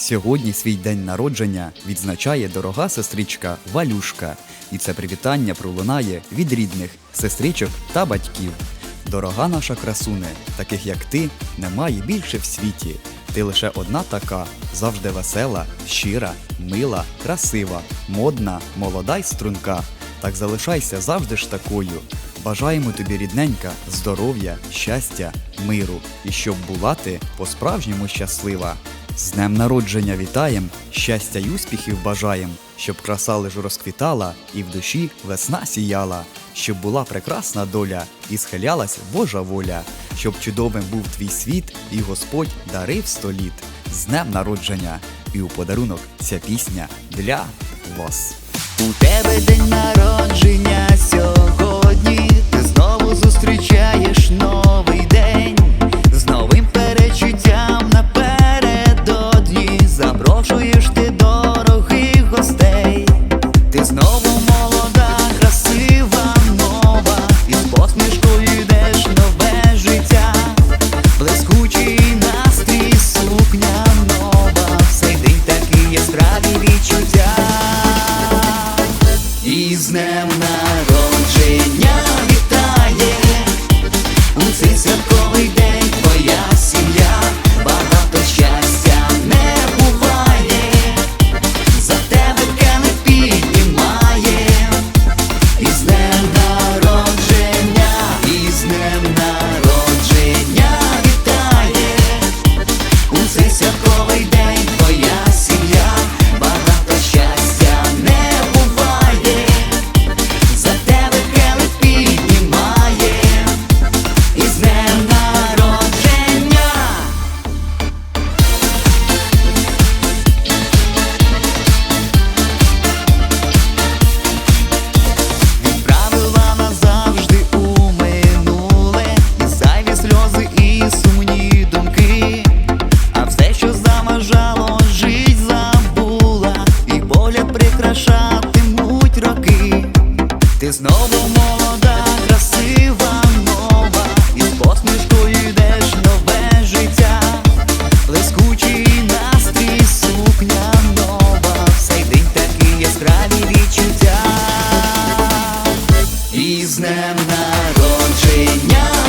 Сьогодні свій день народження відзначає дорога сестричка Валюшка, і це привітання пролунає від рідних, сестричок та батьків. Дорога наша красуне, таких як ти, немає більше в світі. Ти лише одна така, завжди весела, щира, мила, красива, модна, молода й струнка. Так залишайся завжди ж такою. Бажаємо тобі, рідненька, здоров'я, щастя, миру, і щоб була ти по-справжньому щаслива. З днем народження вітаєм, щастя й успіхів бажаєм, щоб краса лиш розквітала і в душі весна сіяла, щоб була прекрасна доля і схилялась Божа воля, щоб чудовим був твій світ, і Господь дарив сто літ. З днем народження, і у подарунок ця пісня для вас. У тебе день народження сьогодні, ти знову зустрічаєш Фальшуєш ти дорого. молода, красива нова, із посмішкою йдеш нове життя, блискучий настрій, сукня нова, Всей день такі яскраві відчуття, і днем народження.